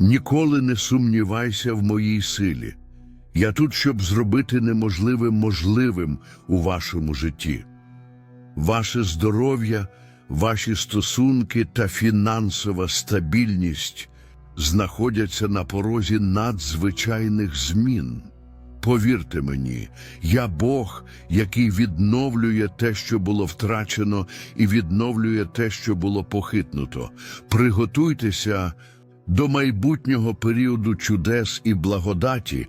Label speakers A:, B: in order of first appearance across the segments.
A: Ніколи не сумнівайся в моїй силі. Я тут, щоб зробити неможливе можливим у вашому житті. Ваше здоров'я, ваші стосунки та фінансова стабільність знаходяться на порозі надзвичайних змін. Повірте мені, я Бог, який відновлює те, що було втрачено, і відновлює те, що було похитнуто. Приготуйтеся до майбутнього періоду чудес і благодаті,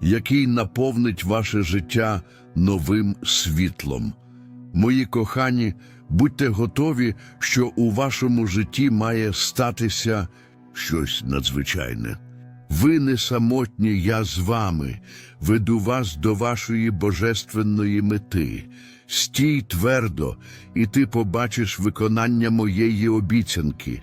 A: який наповнить ваше життя новим світлом. Мої кохані, будьте готові, що у вашому житті має статися щось надзвичайне. Ви не самотні, я з вами, веду вас до вашої божественної мети. Стій твердо, і ти побачиш виконання моєї обіцянки.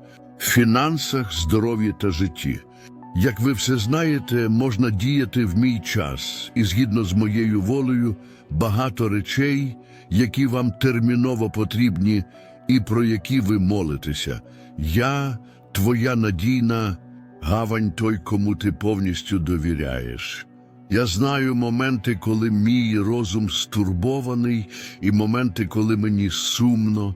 A: фінансах, здоров'ї та житті. Як ви все знаєте, можна діяти в мій час, і згідно з моєю волею, багато речей, які вам терміново потрібні і про які ви молитеся. Я, твоя надійна гавань той, кому ти повністю довіряєш. Я знаю моменти, коли мій розум стурбований, і моменти, коли мені сумно.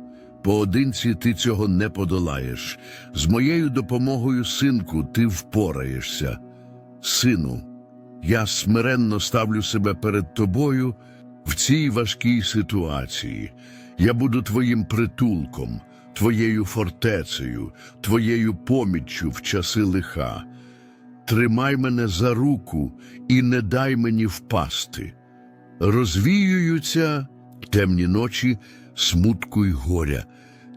A: Поодинці ти цього не подолаєш. З моєю допомогою, синку, ти впораєшся. Сину, я смиренно ставлю себе перед тобою в цій важкій ситуації. Я буду твоїм притулком, твоєю фортецею, твоєю поміччю в часи лиха. Тримай мене за руку і не дай мені впасти. Розвіюються темні ночі смутку й горя.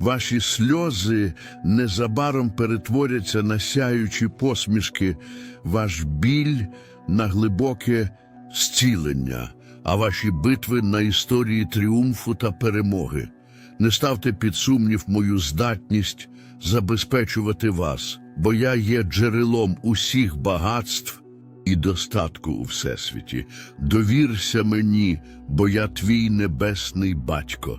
A: Ваші сльози незабаром перетворяться на сяючі посмішки, ваш біль на глибоке зцілення, а ваші битви на історії тріумфу та перемоги. Не ставте під сумнів мою здатність забезпечувати вас, бо я є джерелом усіх багатств і достатку у всесвіті. Довірся мені, бо я твій небесний батько.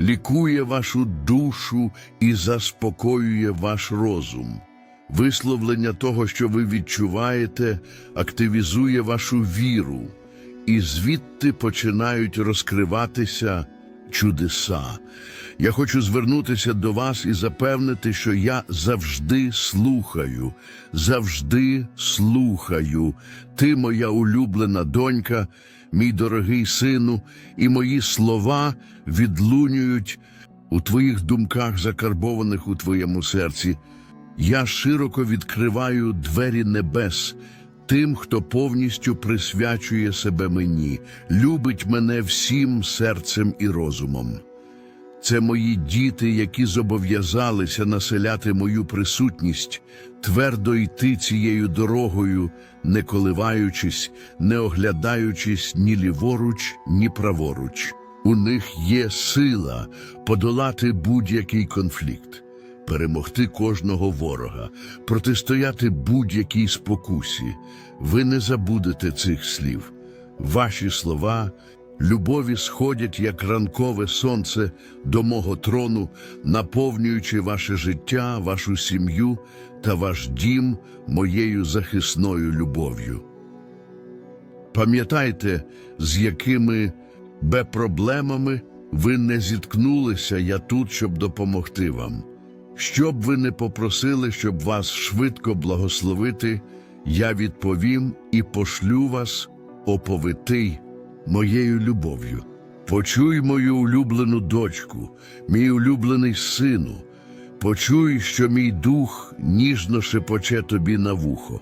A: лікує вашу душу і заспокоює ваш розум. Висловлення того, що ви відчуваєте, активізує вашу віру, і звідти починають розкриватися чудеса. Я хочу звернутися до вас і запевнити, що я завжди слухаю, завжди слухаю. Ти, моя улюблена донька, мій дорогий сину, і мої слова відлунюють у твоїх думках, закарбованих у твоєму серці. Я широко відкриваю двері небес тим, хто повністю присвячує себе мені, любить мене всім серцем і розумом. Це мої діти, які зобов'язалися населяти мою присутність, твердо йти цією дорогою, не коливаючись, не оглядаючись ні ліворуч, ні праворуч. У них є сила подолати будь-який конфлікт, перемогти кожного ворога, протистояти будь-якій спокусі. Ви не забудете цих слів. Ваші слова любові сходять, як ранкове сонце до мого трону, наповнюючи ваше життя, вашу сім'ю та ваш дім моєю захисною любов'ю. Пам'ятайте, з якими бе-проблемами ви не зіткнулися, я тут, щоб допомогти вам. Що б ви не попросили, щоб вас швидко благословити, я відповім і пошлю вас оповитий моєю любов'ю. Почуй мою улюблену дочку, мій улюблений сину, почуй, що мій дух ніжно шепоче тобі на вухо.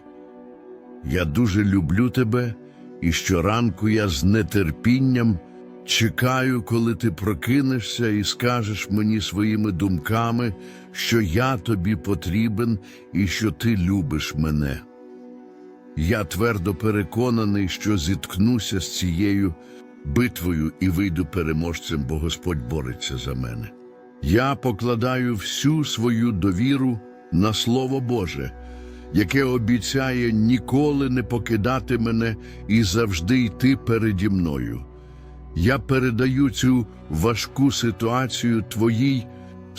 A: Я дуже люблю тебе, і щоранку я з нетерпінням чекаю, коли ти прокинешся і скажеш мені своїми думками, що я тобі потрібен і що ти любиш мене. Я твердо переконаний, що зіткнуся з цією битвою і вийду переможцем, бо Господь бореться за мене. Я покладаю всю свою довіру на Слово Боже, яке обіцяє ніколи не покидати мене і завжди йти переді мною. Я передаю цю важку ситуацію Твоїй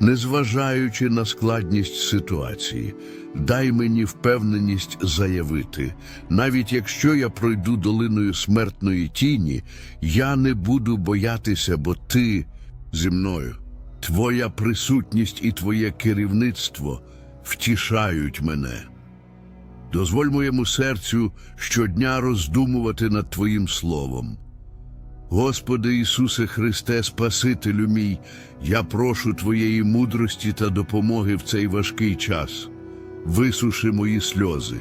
A: незважаючи на складність ситуації. Дай мені впевненість заявити, навіть якщо я пройду долиною смертної тіні, я не буду боятися, бо ти зі мною. Твоя присутність і твоє керівництво втішають мене. Дозволь моєму серцю щодня роздумувати над Твоїм словом. Господи Ісусе Христе, Спасителю мій, я прошу Твоєї мудрості та допомоги в цей важкий час. Висуши мої сльози.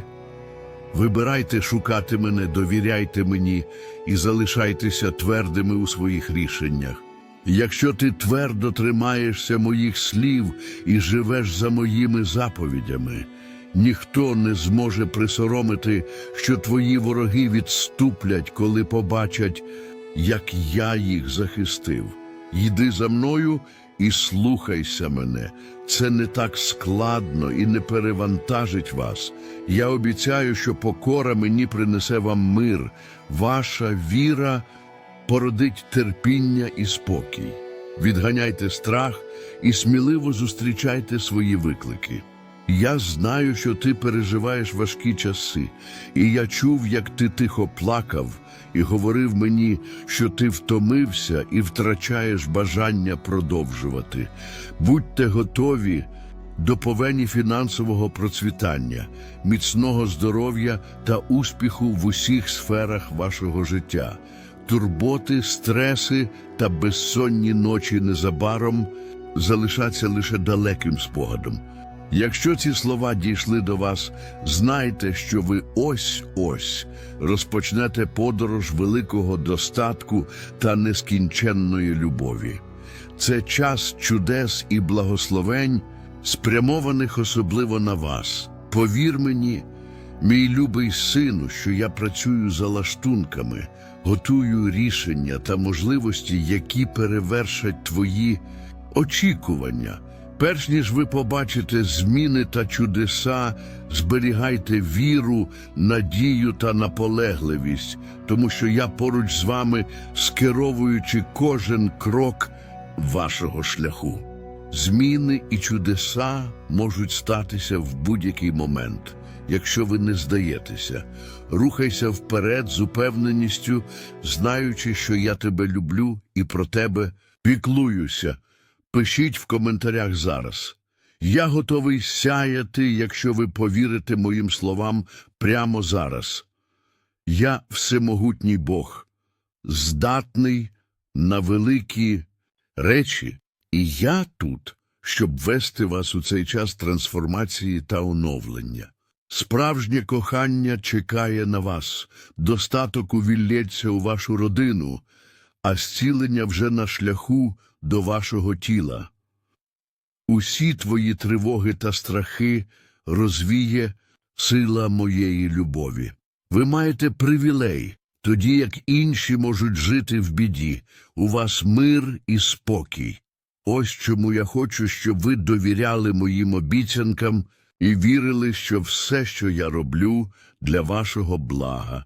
A: Вибирайте шукати мене, довіряйте мені і залишайтеся твердими у своїх рішеннях. Якщо ти твердо тримаєшся моїх слів і живеш за моїми заповідями, ніхто не зможе присоромити, що твої вороги відступлять, коли побачать, як я їх захистив. Йди за мною і слухайся мене. Це не так складно і не перевантажить вас. Я обіцяю, що покора мені принесе вам мир. Ваша віра породить терпіння і спокій. Відганяйте страх і сміливо зустрічайте свої виклики. Я знаю, що ти переживаєш важкі часи, і я чув, як ти тихо плакав і говорив мені, що ти втомився і втрачаєш бажання продовжувати. Будьте готові до повені фінансового процвітання, міцного здоров'я та успіху в усіх сферах вашого життя. Турботи, стреси та безсонні ночі незабаром залишаться лише далеким спогадом. Якщо ці слова дійшли до вас, знайте, що ви ось-ось розпочнете подорож великого достатку та нескінченної любові. Це час чудес і благословень, спрямованих особливо на вас. Повір мені, мій любий сину, що я працюю за лаштунками, готую рішення та можливості, які перевершать твої очікування. Перш ніж ви побачите зміни та чудеса, зберігайте віру, надію та наполегливість, тому що я поруч з вами, скеровуючи кожен крок вашого шляху. Зміни і чудеса можуть статися в будь-який момент, якщо ви не здаєтеся. Рухайся вперед з упевненістю, знаючи, що я тебе люблю і про тебе піклуюся. Пишіть в коментарях зараз. Я готовий сяяти, якщо ви повірите моїм словам прямо зараз. Я всемогутній Бог, здатний на великі речі, і я тут, щоб вести вас у цей час трансформації та оновлення. Справжнє кохання чекає на вас, достаток увілється у вашу родину, а зцілення вже на шляху до вашого тіла. Усі твої тривоги та страхи розвіє сила моєї любові. Ви маєте привілей, тоді як інші можуть жити в біді. У вас мир і спокій. Ось чому я хочу, щоб ви довіряли моїм обіцянкам і вірили, що все, що я роблю, для вашого блага.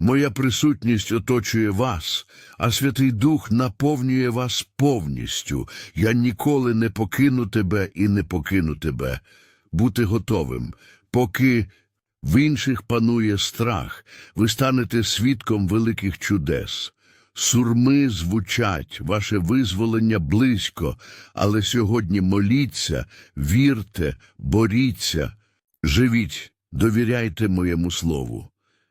A: Моя присутність оточує вас, а Святий Дух наповнює вас повністю. Я ніколи не покину тебе і не покину тебе. Бути готовим, поки в інших панує страх, ви станете свідком великих чудес. Сурми звучать, ваше визволення близько, але сьогодні моліться, вірте, боріться, живіть, довіряйте моєму слову.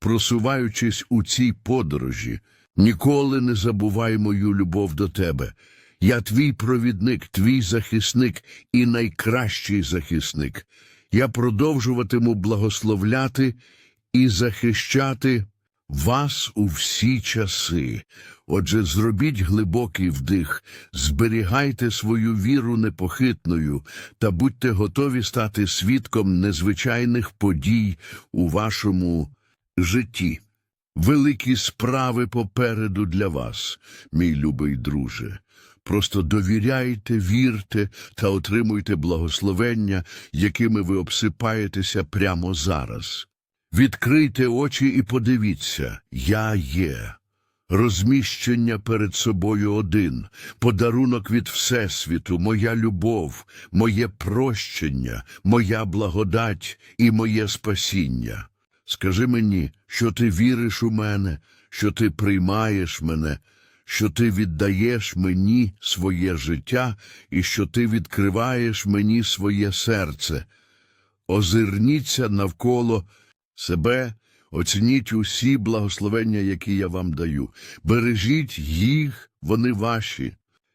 A: Просуваючись у цій подорожі, ніколи не забувай мою любов до тебе. Я твій провідник, твій захисник і найкращий захисник. Я продовжуватиму благословляти і захищати вас у всі часи. Отже, зробіть глибокий вдих, зберігайте свою віру непохитною та будьте готові стати свідком незвичайних подій у вашому житті. Великі справи попереду для вас, мій любий друже. Просто довіряйте, вірте та отримуйте благословення, якими ви обсипаєтеся прямо зараз. Відкрийте очі і подивіться, я є. Розміщення перед собою один, подарунок від Всесвіту, моя любов, моє прощення, моя благодать і моє спасіння. Скажи мені, що ти віриш у мене, що ти приймаєш мене, що ти віддаєш мені своє життя і що ти відкриваєш мені своє серце. Озирніться навколо себе, оцініть усі благословення, які я вам даю. Бережіть їх, вони ваші.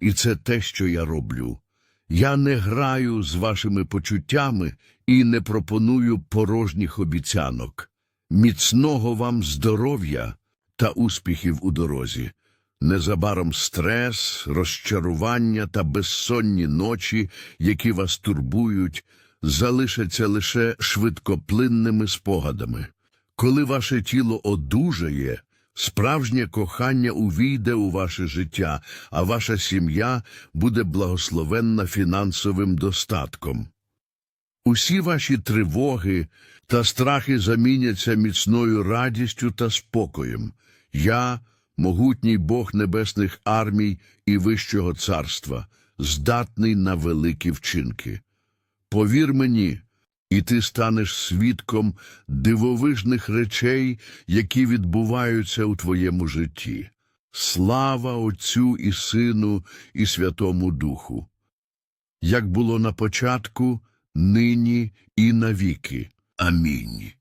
A: і це те, що я роблю. Я не граю з вашими почуттями і не пропоную порожніх обіцянок. Міцного вам здоров'я та успіхів у дорозі. Незабаром стрес, розчарування та безсонні ночі, які вас турбують, залишаться лише швидкоплинними спогадами. Коли ваше тіло одужає, справжнє кохання увійде у ваше життя, а ваша сім'я буде благословенна фінансовим достатком. Усі ваші тривоги та страхи заміняться міцною радістю та спокоєм. Я, могутній Бог небесних армій і Вищого царства, здатний на великі вчинки. Повір мені, і ти станеш свідком дивовижних речей, які відбуваються у твоєму житті. Слава Отцю і Сину і Святому Духу. Як було на початку, нині і навіки. Амінь.